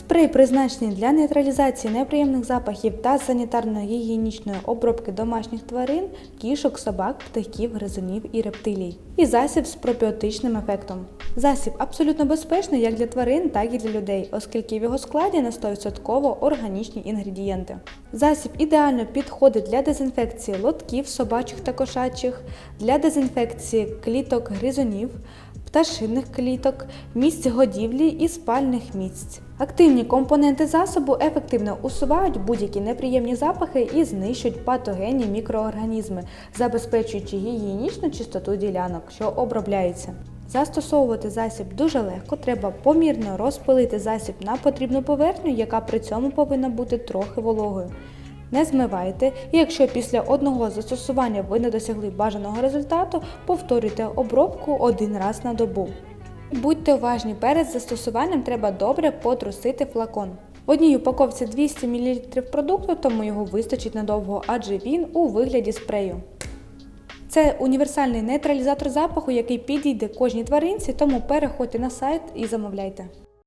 Спрей призначений для нейтралізації неприємних запахів та санітарно-гігієнічної обробки домашніх тварин, кішок, собак, птахів, гризунів і рептилій. І засіб з пробіотичним ефектом. Засіб абсолютно безпечний як для тварин, так і для людей, оскільки в його складі на 100% органічні інгредієнти. Засіб ідеально підходить для дезінфекції лотків, собачих та кошачих, для дезінфекції кліток гризунів, пташиних кліток, місць годівлі і спальних місць. Активні компоненти засобу ефективно усувають будь-які неприємні запахи і знищують патогенні мікроорганізми, забезпечуючи гігієнічну чистоту ділянок, що обробляються. Застосовувати засіб дуже легко, треба помірно розпилити засіб на потрібну поверхню, яка при цьому повинна бути трохи вологою. Не змивайте, і якщо після одного застосування ви не досягли бажаного результату, повторюйте обробку один раз на добу. Будьте уважні, перед застосуванням треба добре потрусити флакон. В одній упаковці 200 мл продукту, тому його вистачить надовго, адже він у вигляді спрею. Це універсальний нейтралізатор запаху, який підійде кожній тваринці, тому переходьте на сайт і замовляйте.